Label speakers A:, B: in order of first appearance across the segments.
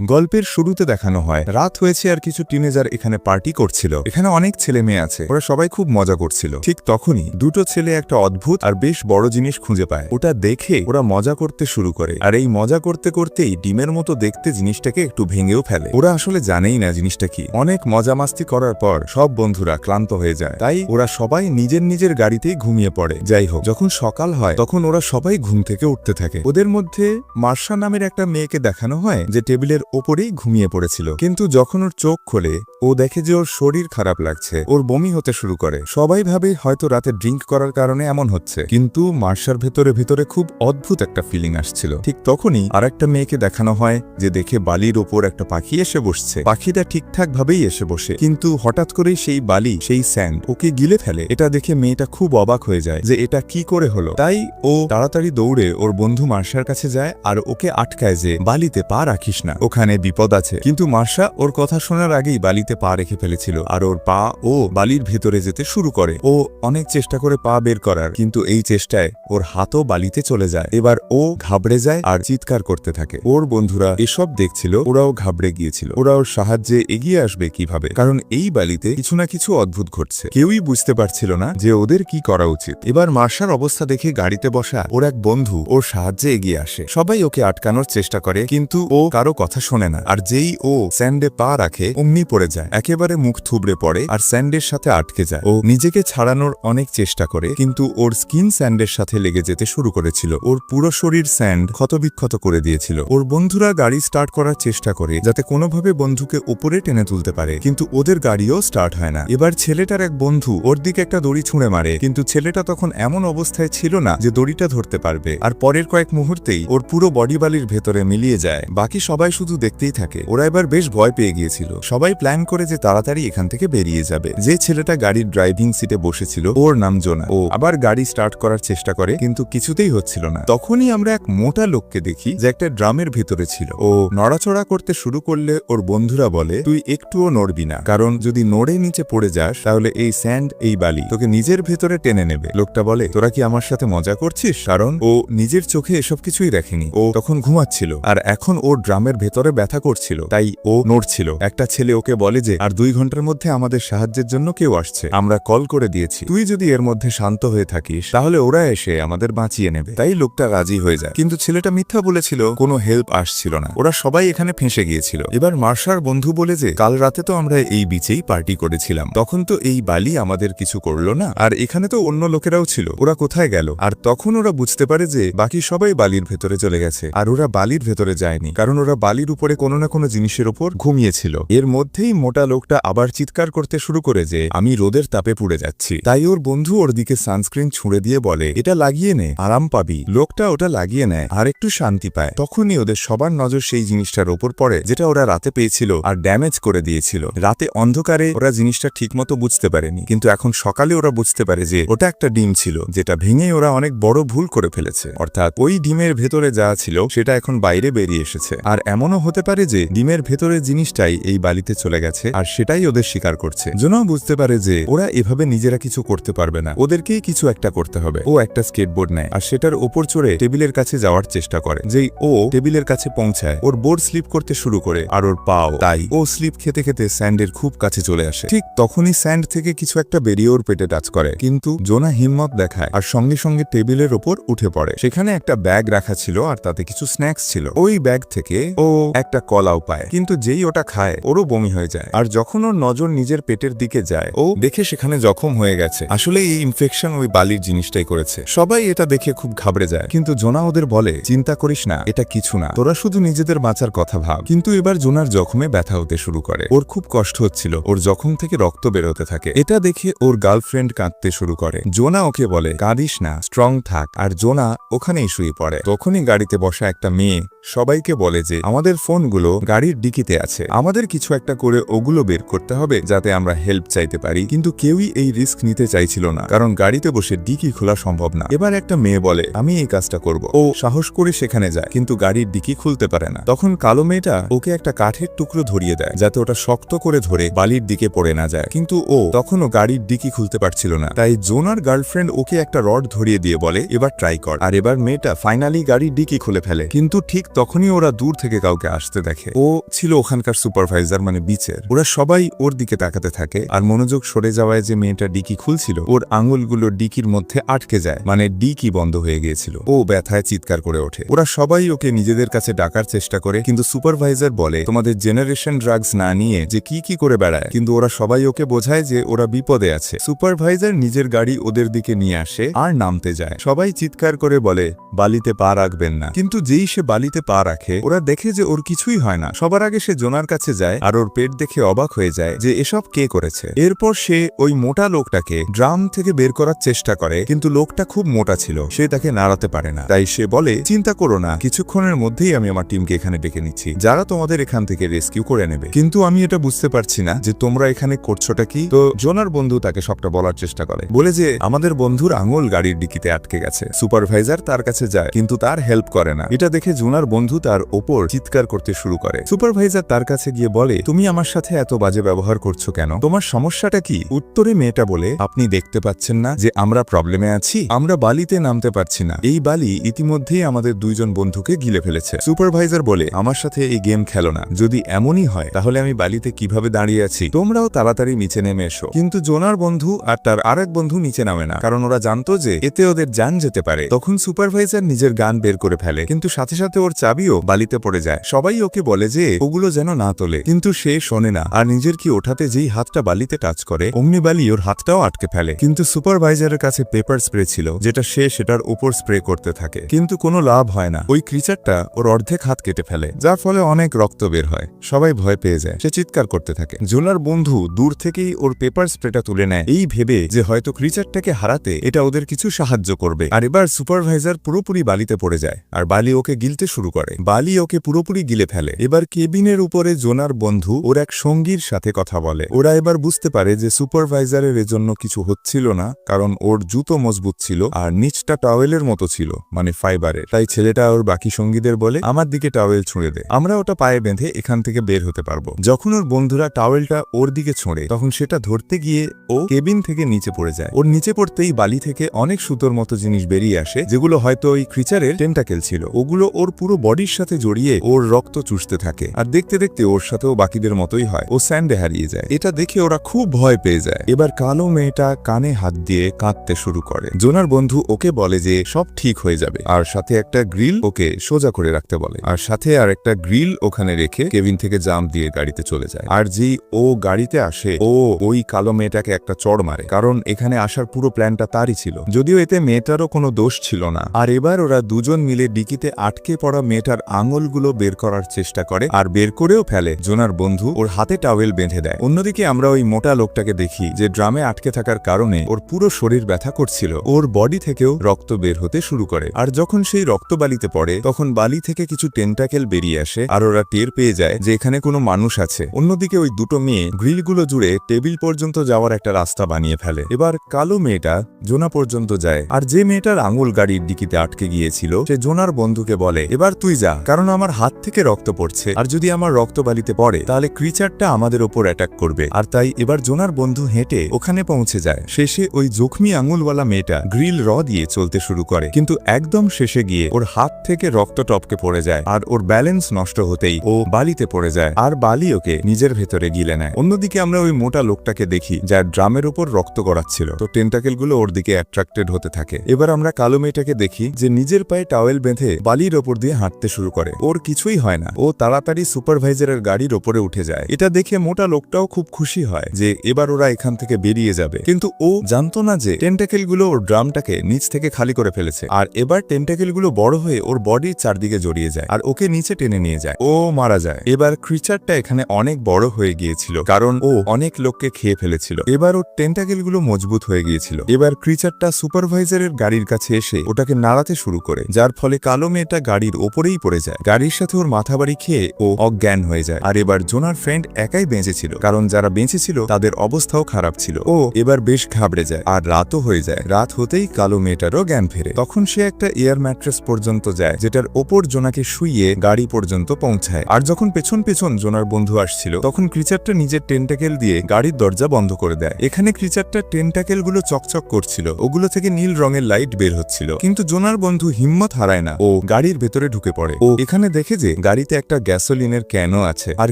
A: গল্পের শুরুতে দেখানো হয়, রাত হয়েছে আর কিছু টিনেজার এখানে পার্টি করছিল। এখানে অনেক ছেলে মেয়ে আছে, ওরা সবাই খুব মজা করছিল। ঠিক তখনই দুটো ছেলে একটা অদ্ভুত আর বেশ বড় জিনিস খুঁজে পায়। ওটা দেখে ওরা মজা করতে শুরু করে। আর এই মজা করতে করতেই ডিমের মতো দেখতে জিনিসটাকে একটু ভেঙেও ফেলে। ওরা আসলে জানেই না জিনিসটা কি। অনেক মজা মাস্তি করার পর সব বন্ধুরা ক্লান্ত হয়ে যায়। তাই ওরা সবাই নিজের নিজের গাড়িতেই ঘুমিয়ে পড়ে। যাই হোক, যখন সকাল হয়, তখন ওরা সবাই ঘুম থেকে উঠতে থাকে। ওদের মধ্যে মার্শা নামের একটা মেয়েকে দেখানো হয়, যে টেবিলের ওপরেই ঘুমিয়ে পড়েছিল। কিন্তু যখন ওর চোখ খোলে, ও দেখে যে ওর শরীর খারাপ লাগছে, ওর বমি হতে শুরু করে। সবাই ভাবে হয়তো রাতে ড্রিঙ্ক করার কারণে এমন হচ্ছে। কিন্তু মার্শার ভেতরে ভেতরে খুব অদ্ভুত একটা ফিলিং আসছিল। ঠিক তখনই আর একটা মেয়েকে দেখানো হয়, যে দেখে বালির ওপর একটা পাখি এসে বসছে। পাখিটা ঠিকঠাক ভাবেই এসে বসে। কিন্তু হঠাৎ করেই সেই বালি, সেই স্যান্ড, ওকে গিলে ফেলে। এটা দেখে মেয়েটা খুব অবাক হয়ে যায়, যে এটা কি করে হলো? তাই ও তাড়াতাড়ি দৌড়ে ওর বন্ধু মার্শার কাছে যায়, আর ওকে আটকায় যে, বালিতে পা রাখিস না। ওখানে বিপদ আছে। কিন্তু মার্শা ওর কথা শোনার আগেই বালিতে পা রেখে ফেলেছিল আর ওর পা ও বালির ভেতরে যেতে শুরু করে। ও অনেক চেষ্টা করে পা বের করার, কিন্তু এই চেষ্টায় ওর হাতও বালিতে চলে যায়। এবার ও ঘাবড়ে যায় আর চিৎকার করতে থাকে। ওর বন্ধুরা এসব দেখছিল, ওরাও ঘাবড়ে গিয়েছিল। ওরা ওর সাহায্যে এগিয়ে আসবে কীভাবে? কারণ এই বালিতে কিছু না কিছু অদ্ভুত ঘটছে। কেউই বুঝতে পারছিল না যে ওদের কি করা উচিত। এবার মার্শার অবস্থা দেখে গাড়িতে বসা ওর এক বন্ধু ওর সাহায্যে এগিয়ে আসে। সবাই ওকে আটকানোর চেষ্টা করে, কিন্তু ও কারও কথা শোনে না। আর যেই ও স্যান্ডে পা রাখে, অমনি পড়ে যায়। একেবারে মুখ থুবড়ে পড়ে আর স্যান্ডের সাথে আটকে যায়। ও নিজেকে ছাড়ানোর অনেক চেষ্টা করে, কিন্তু ওর স্কিন স্যান্ডের সাথে লেগে যেতে শুরু করেছিল। ওর পুরো শরীর স্যান্ড ক্ষতবিক্ষত করে দিয়েছিল। ওর বন্ধুরা গাড়ি স্টার্ট করার চেষ্টা করে, যাতে কোনোভাবে বন্ধুকে উপরে টেনে তুলতে পারে। কিন্তু ওদের গাড়িও স্টার্ট হয় না। এবার ছেলেটার এক বন্ধু ওর দিকে একটা দড়ি ছুঁড়ে মারে, কিন্তু ছেলেটা তখন এমন অবস্থায় ছিল না যে দড়িটা ধরতে পারবে। আর পরের কয়েক মুহূর্তেই ওর পুরো বডি বালির ভেতরে মিলিয়ে যায়। বাকি সবাই শুধু দেখতেই থাকে। ওরা এবার বেশ ভয় পেয়ে গিয়েছিল। সবাই প্ল্যান করে যে তাড়াতাড়ি এখান থেকে বেরিয়ে যাবে। যে ছেলেটা গাড়ির ড্রাইভিং সিটে বসেছিল, ওর নাম জোনা। ও আবার গাড়ি স্টার্ট করার চেষ্টা করে, কিন্তু কিছুতেই হচ্ছিল না। তখনই আমরা এক মোটা লোককে দেখি, যে একটা ড্রামের ভেতরে ছিল। ও নড়াচড়া করতে শুরু করলে ওর বন্ধুরা বলে, তুই একটুও নড়বি না। কারণ যদি নড়ে নিচে পড়ে যাস, তাহলে এই স্যান্ড এই বালি তোকে নিজের ভেতরে টেনে নেবে। লোকটা বলে, তোরা কি আমার সাথে মজা করছিস? কারণ ও নিজের চোখে এসব কিছুই দেখেনি। ও তখন ঘুমাচ্ছিল। আর এখন ও ড্রামের ভেতরে ব্যথা করছিল। তাই ও নড়ছিল। একটা ছেলে ওকে বলে যে, আর দুই ঘণ্টার মধ্যে আমাদের সাহায্যের জন্য কেউ আসছে। আমরা কল করে দিয়েছি। তুই যদি এর মধ্যে শান্ত হয়ে থাকিস, তাহলে ওরা এসে আমাদের বাঁচিয়ে নেবে। তাই লোকটা রাজি হয়ে যায়। কিন্তু ছেলেটা মিথ্যা বলেছিল। কোনো হেল্প আসছিল না। ওরা সবাই এখানে ফেঁসে গিয়েছিল। এবার মার্শার বন্ধু বলে যে, কাল রাতে তো আমরা এই বিচেই পার্টি করেছিলাম। তখন তো এই বালি আমাদের কিছু করল না। আর এখানে তো অন্য লোকেরাও ছিল। ওরা কোথায় গেল? আর তখন ওরা বুঝতে পারে যে, বাকি সবাই বালির ভেতরে চলে গেছে। আর ওরা বালির ভেতরে যায়নি। কারণ ওরা বালির উপরে কোনো না কোনো জিনিসের ওপর ঘুমিয়েছিল। এর মধ্যেই মোটা লোকটা আবার চিৎকার করতে শুরু করে যে, আমি রোদের তাপে পুড়ে যাচ্ছি। তাই ওর বন্ধু ওর দিকে সানস্ক্রিন ছুঁড়ে দিয়ে বলে, এটা লাগিয়ে নে, আরাম পাবি। লোকটা ওটা লাগিয়ে নেয়, আর একটু শান্তি পায়। তখনই ওদের সবার নজর সেই জিনিসটার ওপর পড়ে, যেটা ওরা রাতে পেয়েছিল আর ড্যামেজ করে দিয়েছিল। রাতে অন্ধকারে ওরা জিনিসটা ঠিকমতো বুঝতে পারেনি, কিন্তু এখন সকালে ওরা বুঝতে পারে যে, ওটা একটা ডিম ছিল, যেটা ভেঙে ওরা অনেক বড় ভুল করে ফেলেছে। অর্থাৎ ওই ডিমের ভেতরে যা ছিল, সেটা এখন বাইরে বেরিয়ে এসেছে। আর এমনও হতে পারে যে ডিমের ভেতরের জিনিসটাই এই বালিতে চলে গেছে আর সেটাই ওদের স্বীকার করছে। জোনাও বুঝতে পারে যে ওরা এভাবে নিজেরা কিছু করতে পারবে না। ওদেরকেই কিছু একটা করতে হবে। ও একটা স্কেটবোর্ড নেয় আর সেটার ওপর চড়ে টেবিলের কাছে যাওয়ার চেষ্টা করে। যেই ও টেবিলের কাছে পৌঁছায়, ওর বোর্ড স্লিপ করতে শুরু করে আর ওর পাও। তাই ও স্লিপ খেতে খেতে স্যান্ডের খুব কাছে চলে আসে। ঠিক তখনই স্যান্ড থেকে কিছু একটা বেরিয়ে ওর পেটে টাচ করে। কিন্তু জোনা হিম্মত দেখায় আর সঙ্গে সঙ্গে টেবিলের ওপর উঠে পড়ে। সেখানে একটা ব্যাগ রাখা ছিল আর তাতে কিছু স্ন্যাক্স ছিল। ওই ব্যাগ থেকে ও একটা কলাও পায়। কিন্তু যেই ওটা খায়, ওরও বমি হয়ে যায়। আর যখন ওর নজর নিজের পেটের দিকে যায়, ও দেখে সেখানে জখম হয়ে গেছে। আসলে এই ইনফেকশন ওই বালির জিনিসটাই করেছে। সবাই এটা দেখে খুব ঘাবড়ে যায়। কিন্তু জোনা ওদের বলে, চিন্তা করিস না, এটা কিছু না। তোরা শুধু নিজেদের বাঁচার কথা ভাব। কিন্তু এবার জোনার জখমে ব্যথা হতে শুরু করে। ওর খুব কষ্ট হচ্ছিল। ওর জখম থেকে রক্ত বেরোতে থাকে। এটা দেখে ওর গার্লফ্রেন্ড কাঁদতে শুরু করে। জোনা ওকে বলে, কাঁদিস না স্ট্রং থাক। আর জোনা ওখানেই শুয়ে পড়ে। তখনই গাড়িতে বসা একটা মেয়ে সবাইকে বলে যে, আমাদের ফোনগুলো গাড়ির ডিকিতে আছে। আমাদের কিছু একটা করে ওগুলো বের করতে হবে যাতে আমরা হেল্প চাইতে পারি। কিন্তু কেউই এই রিস্ক নিতে চাইছিল না, কারণ গাড়িতে বসে ডিকি খোলা সম্ভব না। এবার একটা মেয়ে বলে, আমি এই কাজটা করব। ও সাহস করে সেখানে যায়, কিন্তু গাড়ির ডিকি খুলতে পারে না। তখন কালো মেয়েটা ওকে একটা কাঠের টুকরো ধরিয়ে দেয়, যাতে ওটা শক্ত করে ধরে বালির দিকে পড়ে না যায়। কিন্তু ও তখনও গাড়ির ডিকি খুলতে পারছিল না। তাই জোনার গার্লফ্রেন্ড ওকে একটা রড ধরিয়ে দিয়ে বলে, এবার ট্রাই কর। আর এবার মেয়েটা ফাইনালি গাড়ির ডিকি খুলে ফেলে। কিন্তু ঠিক তখনই ওরা দূর থেকে কাউকে ওকে আসতে দেখে, ও ছিল ওখানকার সুপারভাইজার মানে বিচের ওরা সবাই ওর দিকে তাকাতে থাকে আর মনোযোগ সরে যাওয়ায় যে মেয়েটা ডিকি খুলছিল, ওর আঙুলগুলো ডিকির মধ্যে আটকে যায় মানে ডিকি বন্ধ হয়ে গিয়েছিল। ও ব্যথায় চিৎকার করে ওঠে। ওরা সবাই ওকে নিজেদের কাছে ডাকার চেষ্টা করে, কিন্তু সুপারভাইজার বলে, তোমাদের জেনারেশন ড্রাগস না নিয়ে যে কি কি করে বেড়ায়। কিন্তু ওরা সবাই ওকে বোঝায় যে ওরা বিপদে আছে। সুপারভাইজার নিজের গাড়ি ওদের দিকে নিয়ে আসে আর নামতে যায়। সবাই চিৎকার করে বলে, বালিতে পা রাখবেন না। কিন্তু যেই সে বালিতে পা রাখে, ওরা দেখে যে ওর কিছুই হয় না। সবার আগে সে জোনার কাছে যায় আর ওর পেট দেখে অবাক হয়ে যায় যে এসব কে করেছে। এরপর সে ওই মোটা লোকটাকে ড্রাম থেকে বের করার চেষ্টা করে, কিন্তু লোকটা খুব মোটা ছিল, সে তাকে নাড়াতে পারে না। তাই সে বলে, চিন্তা করো না, কিছুক্ষণের মধ্যেই আমি আমার টিমকে এখানে ডেকে নিচ্ছি। যারা তোমাদের এখান থেকে রেস্কিউ করে নেবে। কিন্তু আমি এটা বুঝতে পারছি না যে তোমরা এখানে করছোটা কি? তো জোনার বন্ধু তাকে সবটা বলার চেষ্টা করে। বলে যে, আমাদের বন্ধুর আঙুল গাড়ির ডিকিতে আটকে গেছে। সুপারভাইজার তার কাছে যায়, কিন্তু তার হেল্প করে না। এটা দেখে জোনার বন্ধু তার ওপর চিৎকার করতে শুরু করে। সুপারভাইজার তার কাছে গিয়ে বলে, তুমি আমার সাথে এত বাজে ব্যবহার করছ কেন? তোমার সমস্যাটা কি? উত্তরে মেয়েটা বলে, আপনি দেখতে পাচ্ছেন না যে আমরা প্রবলেমে আছি, আমরা বালিতে নামতে পারছি না। এই বালি ইতিমধ্যেই আমাদের দুইজন বন্ধুকে গিলে ফেলেছে। সুপারভাইজার বলে, আমার সাথে এই গেম খেলো না। যদি এমনই হয়, তাহলে আমি বালিতে কীভাবে দাঁড়িয়ে আছি? তোমরাও তাড়াতাড়ি নিচে নেমে এসো। কিন্তু জোনার বন্ধু আর তার আরেক বন্ধু নিচে নামে না, কারণ ওরা জানতো যে এতে ওদের যান যেতে পারে। তখন সুপারভাইজার নিজের গান বের করে ফেলে, কিন্তু সাথে সাথে ওর চাবিও বালিতে পড়ে যায়। সবাই ওকে বলে যে, ওগুলো যেন না তোলে। কিন্তু সে শোনে না। আর নিজের কি ওঠাতে যেই হাতটা বালিতে টাচ করে, অমনি বালি ওর হাতটাও আটকে ফেলে। কিন্তু সুপারভাইজারের কাছে পেপার স্প্রে ছিল, যেটা সে সেটার উপর স্প্রে করতে থাকে। কিন্তু কোনো লাভ হয় না। ওই ক্রিচারটা ওর অর্ধেক হাত কেটে ফেলে, যার ফলে অনেক রক্ত বের হয়। সবাই ভয় পেয়ে যায়। সে চিৎকার করতে থাকে। জোনার বন্ধু দূর থেকেই ওর পেপার স্প্রেটা তুলে নেয়। এই ভেবে যে হয়তো ক্রিচারটাকে হারাতে এটা ওদের কিছু সাহায্য করবে। আর এবার সুপারভাইজার পুরোপুরি বালিতে পড়ে যায়। আর বালি ওকে গিলতে শুরু করে। বালি ওকে পুরোপুরি গিলে ফেলে। এবার কেবিনের উপরে জোনার বন্ধু ওর এক সঙ্গীর সাথে কথা বলে। ওরা এবার বুঝতে পারে যে সুপারভাইজারের এজন্য কিছু হচ্ছিল না, কারণ ওর জুতো মজবুত ছিল আর নিচটা টাওয়েলের মতো ছিল মানে ফাইবারের। তাই ছেলেটা ওর বাকি সঙ্গীদের বলে, আমার দিকে টাওয়েল ছুঁড়ে দে। আমরা ওটা পায়ে বেঁধে এখান থেকে বের হতে পারব। যখন ওর বন্ধুরা টাওয়েলটা ওর দিকে ছোঁড়ে, তখন সেটা ধরতে গিয়ে ও কেবিন থেকে নিচে পড়ে যায়। ওর নিচে পড়তেই বালি থেকে অনেক সুতোর মতো জিনিস বেরিয়ে আসে, যেগুলো হয়তো ওই ক্রিচারের টেন্টাকেল ছিল। ওগুলো ওর পুরো বডির সাথে জড়িয়ে ওর রক্ত চুষতে থাকে। আর দেখতে দেখতে ওর সাথেও বাকিদের মতোই হয়। ও স্যান্ডে হারিয়ে যায়। এটা দেখে ওরা খুব ভয় পেয়ে যায়। এবার কালো মেয়েটা কানে হাত দিয়ে কাঁদতে শুরু করে। জোনার বন্ধু ওকে বলে যে, সব ঠিক হয়ে যাবে। আর সাথে একটা গ্রিল ওকে সোজা করে রাখতে বলে। আর সাথে আর একটা গ্রিল ওখানে রেখে কেবিন থেকে জাম দিয়ে গাড়িতে চলে যায়। আর যেই ও গাড়িতে আসে, ও ওই কালো মেয়েটাকে একটা চড় মারে। কারণ এখানে আসার পুরো প্ল্যানটা তারই ছিল। যদিও এতে মেয়েটারও কোনো দোষ ছিল না। আর এবার ওরা দুজন মিলে ডিকিতে আটকে পড়া মেয়েটার আঙুলগুলো বের করার চেষ্টা করে আর বের করেও ফেলে। জোনার বন্ধু ওর হাতে টাওয়েল বেঁধে দেয়। অন্যদিকে আমরা ওই মোটা লোকটাকে দেখি যে ড্রামে আটকে থাকার কারণে ওর পুরো শরীর ব্যথা করছিল। ওর বডি থেকেও রক্ত বের হতে শুরু করে। আর যখন সেই রক্ত বালিতে পড়ে, তখন বালি থেকে কিছু টেন্টাকেল বেরিয়ে আসে আর ওরা টের পেয়ে যায় যে এখানে কোনো মানুষ আছে। অন্যদিকে ওই দুটো মেয়ে গ্রিলগুলো জুড়ে টেবিল পর্যন্ত যাওয়ার একটা রাস্তা বানিয়ে ফেলে। এবার কালো মেয়েটা জোনা পর্যন্ত যায়। আর যে মেয়েটার আঙুল গাড়ির ডিকিতে আটকে গিয়েছিল, সে জোনার বন্ধুকে বলে, এবার তুই যা, কারণ আমার হাত থেকে রক্ত পড়ছে। আর যদি আমার রক্ত বালিতে পড়ে, তাহলে ক্রিচারটা আমাদের ওপর অ্যাটাক করবে। আর তাই এবার জোনার বন্ধু হেঁটে ওখানে পৌঁছে যায়। শেষে ওই জখমি আঙুলওয়ালা মেয়েটা গ্রিল র দিয়ে চলতে শুরু করে। কিন্তু একদম শেষে গিয়ে ওর হাত থেকে রক্ত টপকে পড়ে যায় আর ওর ব্যালেন্স নষ্ট হতেই ও বালিতে পড়ে যায়। আর বালি ওকে নিজের ভেতরে গিলে নেয়। অন্যদিকে আমরা ওই মোটা লোকটাকে দেখি, যার ড্রামের উপর রক্ত গড়াচ্ছিল। তো টেন্টাকেলগুলো ওর দিকে অ্যাট্রাক্টেড হতে থাকে। এবার আমরা কালো মেয়েটাকে দেখি, যে নিজের পায়ে টাওয়েল বেঁধে বালির ওপর দিয়ে হাঁটতে শুরু করে। ওর কিছুই হয় না। ও তাড়াতাড়ি সুপারভাইজারের গাড়ির ওপরে উঠে যায়। এটা দেখে মোটা লোকটাও খুব খুশি হয় যে এবার ওরা এখান থেকে বেরিয়ে যাবে। কিন্তু ও জানতো না যে টেন্টাকেলগুলো ওর ড্রামটাকে নিচ থেকে খালি করে ফেলেছে। আর এবার টেন্টাকেলগুলো বড় হয়ে ওর বডির চারদিকে জড়িয়ে যায় আর ওকে নিচে টেনে নিয়ে যায়। ও মারা যায়। এবার ক্রিচারটা এখানে অনেক বড় হয়ে গিয়েছিল কারণ ও অনেক লোককে খেয়ে ফেলেছিল। এবার ওর টেন্টাকেলগুলো মজবুত হয়ে গিয়েছিল। এবার ক্রিচারটা সুপারভাইজারের গাড়ির কাছে এসে ওটাকে নাড়াতে শুরু করে, যার ফলে কালো মেয়েটা গাড়ির ওপরেই পড়ে যায়। গাড়ির সাথে ওর মাথা বাড়ি খেয়ে ও অজ্ঞান হয়ে যায়। আর এবার জোনার ফ্রেন্ড একাই বেঁচেছিল কারণ যারা বেঁচেছিল তাদের অবস্থাও খারাপ ছিল। ও এবার বেশ ঘাবড়ে যায় আর রাতও হয়ে যায়। রাত হতেই কালো মেয়েটারও জ্ঞান ফেরে। তখন সে একটা এয়ার ম্যাট্রেস পর্যন্ত যায়, যেটার ওপর জোনাকে শুইয়ে গাড়ি পর্যন্ত পৌঁছায়। আর যখন পেছন পেছন জোনার বন্ধু আসছিল, তখন ক্রিচারটা নিজের টেন্টাকেল দিয়ে গাড়ির দরজা বন্ধ করে দেয়। এখানে ক্রিচারটা টেন্টাকেলগুলো চকচক করছিল, ওগুলো থেকে নীল রঙের লাইট বের হচ্ছিল। কিন্তু জোনার বন্ধু হিম্মত হারায় না, ও গাড়ির ভেতরে ঢুকে পড়ে। ও এখানে দেখে যে গাড়িতে একটা গ্যাসোলিনের ক্যানও আছে। আর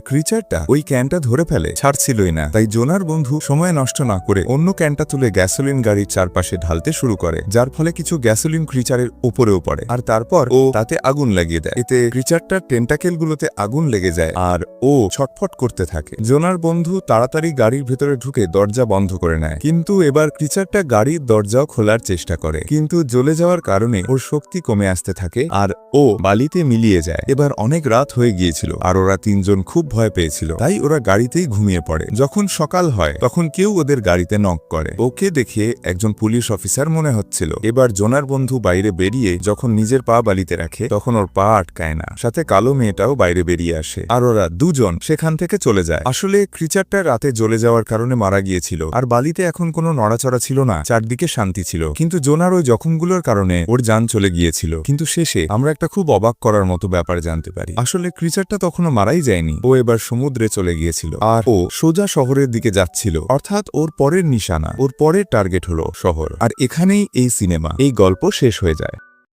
A: ক্রিচারটা ওই ক্যানটা ধরে ফেলে, ছাড়ছিলই না। তাই জোনার বন্ধু সময় নষ্ট না করে অন্য ক্যানটা তুলে গ্যাসোলিন গাড়ির চারপাশে ঢালতে শুরু করে, যার ফলে কিছু গ্যাসোলিন ক্রিচারের উপরেও পড়ে। আর তারপর ও তাতে আগুন লাগিয়ে দেয়। এতে ক্রিচারটার টেন্টাকেল গুলোতে আগুন লেগে যায় আর ও ছটফট করতে থাকে। জোনার বন্ধু তাড়াতাড়ি গাড়ির ভেতরে ঢুকে দরজা বন্ধ করে নেয়। কিন্তু এবার ক্রিচারটা গাড়ির দরজাও খোলার চেষ্টা করে। কিন্তু জ্বলে যাওয়ার কারণে ওর শক্তি কমে আসতে থাকে আর ও বালিতে মিলিয়ে যায়। এবার অনেক রাত হয়ে গিয়েছিল আর ওরা তিনজন খুব ভয় পেয়েছিল। তাই ওরা গাড়িতেই ঘুমিয়ে পড়ে। যখন সকাল হয়, তখন কেউ ওদের গাড়িতে নক করে। ওকে দেখে একজন পুলিশ অফিসার মনে হচ্ছিল। এবার জোনার বন্ধু বাইরে বেরিয়ে যখন নিজের পা বালিতে রাখে, তখন ওর পা আটকায় না। সাথে কালো মেয়েটাও বাইরে বেরিয়ে আসে। আর ওরা দুজন সেখান থেকে চলে যায়। আসলে ক্রিচারটা রাতে জ্বলে যাওয়ার কারণে মারা গিয়েছিল। আর বালিতে এখন কোনো নড়াচড়া ছিল না। চারদিকে শান্তি ছিল। কিন্তু জোনার ওই জখমগুলোর কারণে ওর যান চলে গিয়েছিল। কিন্তু শেষে আমরা একটা খুব অবাক করার মতো ব্যাপার জানতে পারি। আসলে ক্রিচারটা তখনও মারাই যায়নি। ও এবার সমুদ্রে চলে গিয়েছিল আর ও সোজা শহরের দিকে যাচ্ছিল। অর্থাৎ ওর পরের নিশানা, ওর পরের টার্গেট হলো শহর। আর এখানেই এই সিনেমা, এই গল্প শেষ হয়ে যায়।